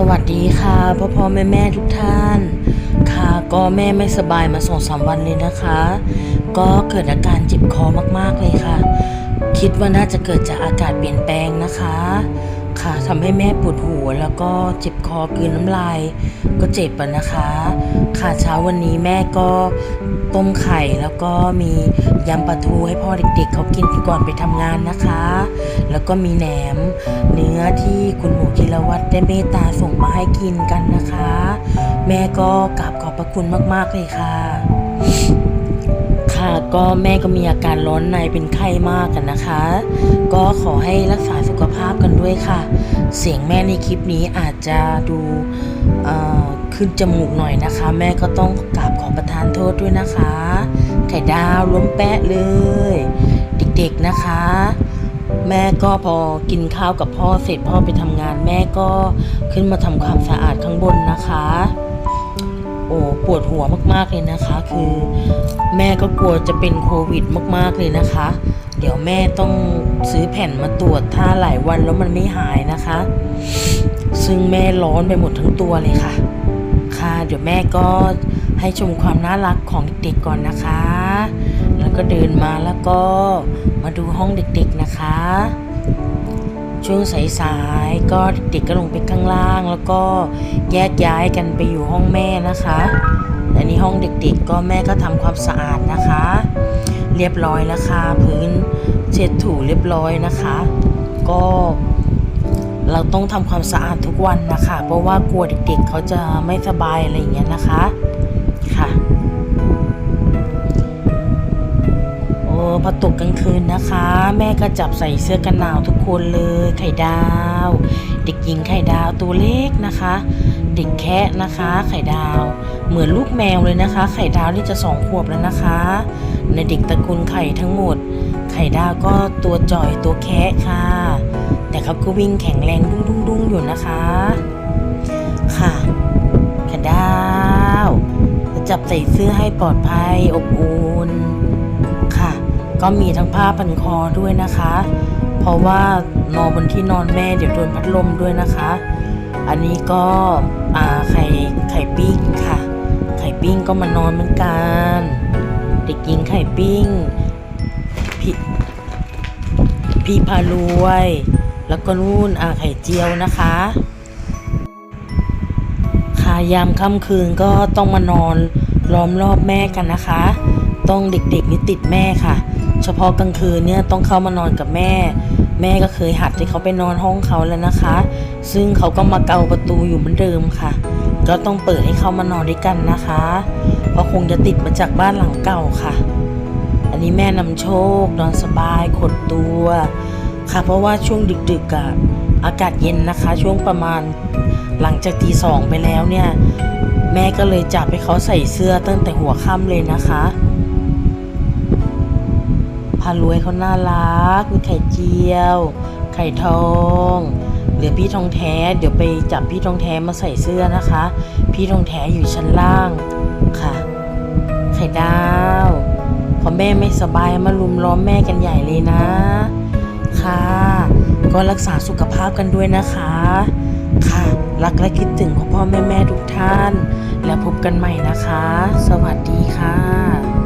สวัสดีค่ะพ่อพ่อแม่แม่ทุกท่าน ค่ะก็แม่ไม่สบายมาสองสามวันเลยนะคะ ก็เกิดอาการเจ็บคอมากๆเลยค่ะ คิดว่าน่าจะเกิดจากอากาศเปลี่ยนแปลงนะคะ ค่ะทำให้แม่ปวดหัวแล้วก็เจ็บคอกืนน้ำลาย ก็เจ็บอะนะคะ ค่ะเช้าวันนี้แม่ก็ต้มไข่แล้วก็มียำปลาทูให้พ่อเด็กๆ เขากินก่อนไปทำงานนะคะ แล้วก็มีแหนมเนื้อที่คุณหมูจิรวัตร ได้เมตตาส่งมาให้กินกันนะคะ แม่ก็กราบขอบพระคุณมากๆเลยค่ะ ค่ะก็แม่ก็มีอาการร้อนในเป็นไข้มากกันนะคะ ก็ขอให้รักษาสุขภาพกันด้วยค่ะ เสียงแม่ในคลิปนี้อาจจะดูขึ้นจมูกหน่อยนะคะ แม่ก็ต้องกราบขอประทานโทษด้วยนะคะ ไข่ดาวล้มแปะเลย เด็กๆนะคะ แม่ก็พอกินข้าวกับพ่อเสร็จพ่อไปทำงาน แม่ก็ขึ้นมาทำความสะอาดข้างบนนะคะ โอ้ปวดหัวมากๆเลยนะคะ คือ แม่ก็กลัวจะเป็นโควิดมากๆเลยนะคะ เดี๋ยวแม่ต้องซื้อแผ่นมาตรวจถ้าหลายวันแล้วมันไม่หายนะคะ ซึ่งแม่ร้อนไปหมดทั้งตัวเลยค่ะ ค่ะ เดี๋ยวแม่ก็ให้ชมความน่ารักของเด็กๆก่อนนะคะ ก็เดินมาแล้วก็มาดูห้องเด็กๆนะคะ ช่วงสายๆก็เด็กๆก็ลงไปข้างล่าง แล้วก็แยกย้ายกันไปอยู่ห้องแม่นะคะและนี่ห้องเด็กๆก็แม่ก็ทำความสะอาดนะคะ เรียบร้อยแล้วค่ะพื้นเช็ดถูเรียบร้อยนะคะ ก็เราต้องทำความสะอาดทุกวันนะคะ เพราะว่ากลัวเด็กๆ เขาจะไม่สบายอะไรอย่างเงี้ยนะคะ อพอตกกลางคืนนะคะ แม่ก็จับใส่เสื้อกันหนาวทุกคนเลยไข่ดาว เด็กหญิงไข่ดาวตัวเล็กนะคะ เด็กแคะนะคะ ไข่ดาว เหมือนลูกแมวเลยนะคะ ไข่ดาวนี่จะสองขวบแล้วนะคะ ในเด็กตระกูลไข่ทั้งหมด ไข่ดาวก็ตัวจ่อยตัวแคะค่ะ แต่เขาก็วิ่งแข็งแรงดุ้งดุ้งดุ้งอยู่นะคะ ค่ะไข่ดาวจับใส่เสื้อให้ปลอดภัยอบอุ่น ก็มีทั้งผ้าพันคอด้วยนะคะ เพราะว่านอนบนที่นอนแม่เดี๋ยวโดนพัดลมด้วยนะคะ อันนี้ก็อาไข่ไข่ปิ้งค่ะ ไข่ปิ้งก็มานอนเหมือนกัน เด็กหญิงไข่ปิ้งพี่พี่พารวย แล้วก็นู่นอาไข่เจียวนะคะค่ะยามค่ำคืนก็ต้องมานอนล้อมรอบแม่กันนะคะ ต้องเด็กๆนี่ติดแม่ค่ะ เฉพาะกลางคืนเนี่ยต้องเข้ามานอนกับแม่ แม่ก็เคยหัดให้เขาไปนอนห้องเขาแล้วนะคะ ซึ่งเขาก็มาเกาประตูอยู่เหมือนเดิมค่ะ ก็ต้องเปิดให้เขามานอนด้วยกันนะคะ เพราะคงจะติดมาจากบ้านหลังเก่าค่ะ อันนี้แม่นำโชคนอนสบายขดตัวค่ะ เพราะว่าช่วงดึกๆอะอากาศเย็นนะคะ ช่วงประมาณหลังจากตีสองไปแล้วเนี่ย แม่ก็เลยจับให้เขาใส่เสื้อตั้งแต่หัวค่ำเลยนะคะารวยเขาน่ารัก มีไข่เจียว ไข่ทองเหลือพี่ทองแท้เดี๋ยวไปจับพี่ทองแท้มาใส่เสื้อนะคะ พี่ทองแท้อยู่ชั้นล่างค่ะ ไข่ดาวพอแม่ไม่สบายมาลุมล้อมแม่กันใหญ่เลยนะ ค่ะ ก็รักษาสุขภาพกันด้วยนะคะ ค่ะ รักและคิดถึงพ่อพ่อแม่แม่ทุกท่าน แล้วพบกันใหม่นะคะ สวัสดีค่ะ